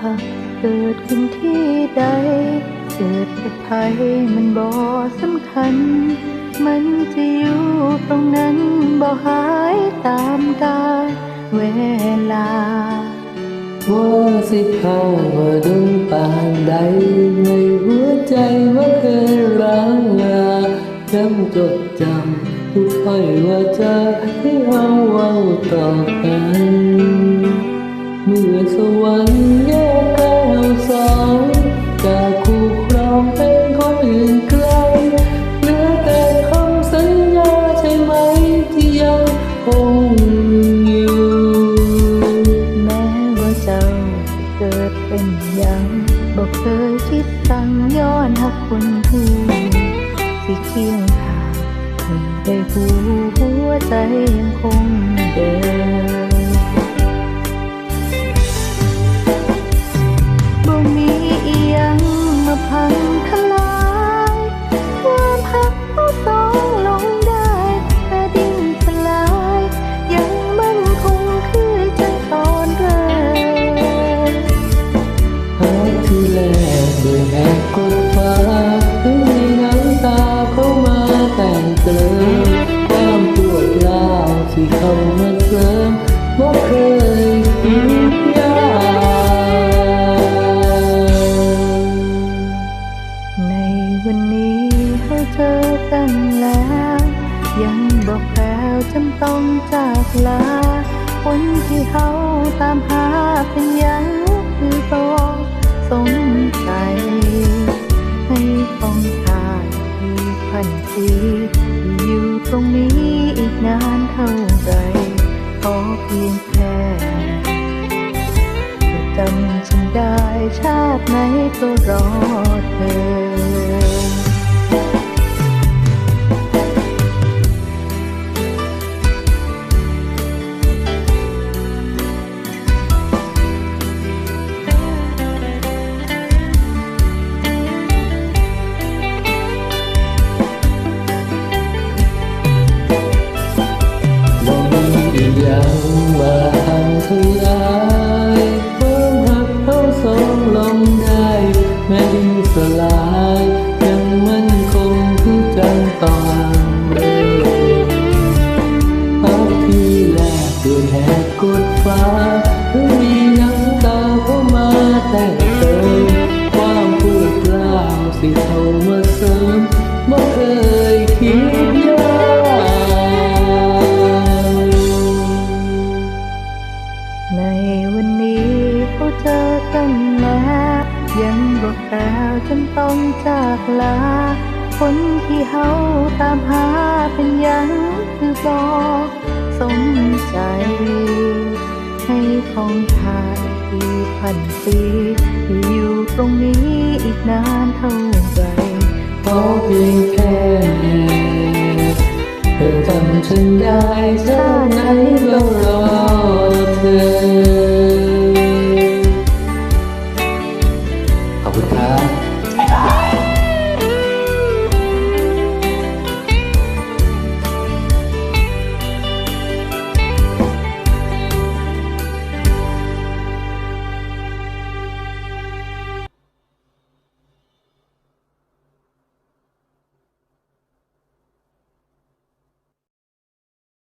หักเกิดขึ้นที่ใด เกิดกับใครมันบ่สำคัญ มันจะอยู่ตรงนั้นบ่หายตามกาลเวลาว่าสิเข้ามาดูปานใด ในหัวใจว่าเคยร้างลายังจดจำทุกถ้อยว่าจะให้เอาเว้าต่อกัน เมื่อสวรรค์แยกเราสองจากคู่ครองเป็นคนอื่นไกลเหลือแต่คำสัญญาใช่ไหมที่ยังคงอยู่ แม้ว่าเจ้าจะเกิดเป็นยังบอกเคยคิดตั้งย้อนหักคนผู้ที่เคียงข้างให้ได้หูหัวใจยังคงเดิม ที่แลกด้วยแหกกดฟ้าถึงมีน้ำตาเข้ามาแต่งเติมความปวดร้าวที่เข้ามาเสริมบ่เคยคิดยากในวันนี้เขาเจอกันแล้ว ยังบอกแล้วจำต้องจากลาคนที่เขาตามหาเป็นยังคือบอก สงสัยให้ฟ้องทานที่พันปีที่อยู่ตรงนี้อีกนานเท่าไรขอเพียงแค่จำฉันได้ชาติไหนก็รอเธอ แต่เติมความปวดร้าวสิเข้ามาเสริมบ่เคยคิดยากในวันนี้เขาเจอกันแล้วยังบอกกล่าวจนต้องจากลาคนที่เขาตามหาเป็นหยังคือบอกสมใจ ให้ของทานที่ พันปีอยู่ตรงนี้อีกนานเท่าไหร่ขอเพียงแค่เธอทำฉันได้ชาติไหนก็รอเธอขอบคุณครับ